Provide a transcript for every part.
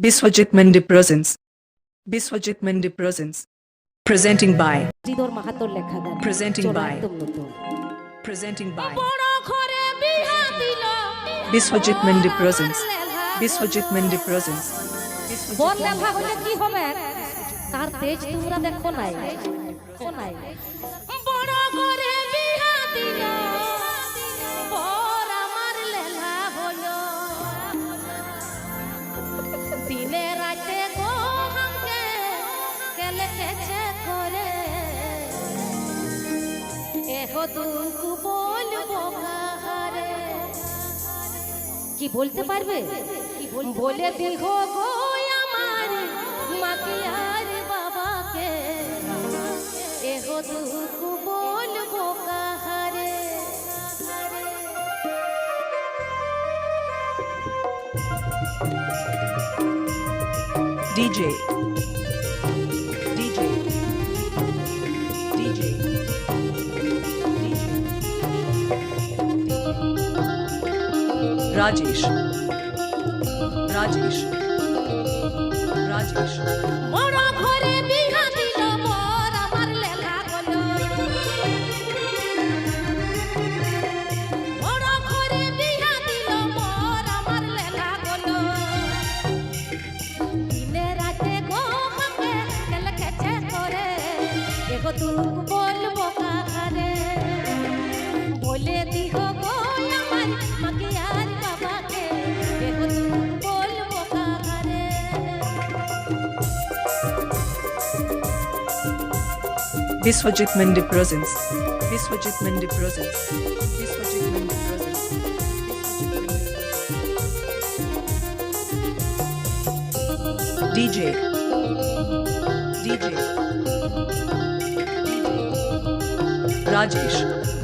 Biswajit Mende Presents. Biswajit Mende Presents. Presenting by. Presenting by- Presenting by. Biswajit Mende Presents. Biswajit Mende Presents. বর লেখা হলে কি হবে তার তেজ তোমরা দেখো নাই নাই এহ দুঃখ বলব কি বলতে পারবে বলে দিহ গো আমার মাকে আর বাবাকে এহ দুঃখ বলব কাহারে. DJ. Rajesh. Rajesh. Rajesh. বড় ঘরে Biswajit Mende Presents. Biswajit Mende Presents. Biswajit Mende Presents. DJ. DJ. Rajesh.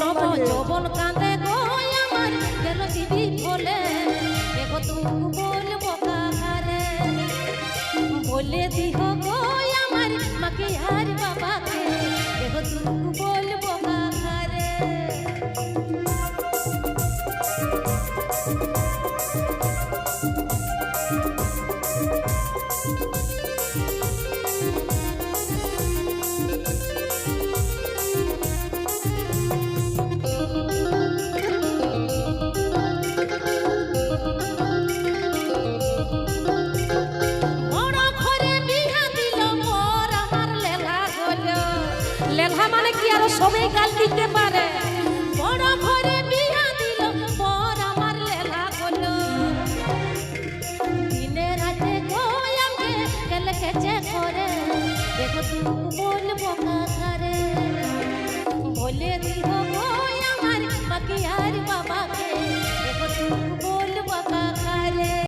নব যৌবন কাঁদে গো আমার লেলা মানে কি আরও সবাই গাল দিতে পারে? বড় ঘরে বিহা দিল পর আমার লেলা হলো। দিনে রাতে গোয়াকে গেলে কেচে করে, দেখো তুমি বলব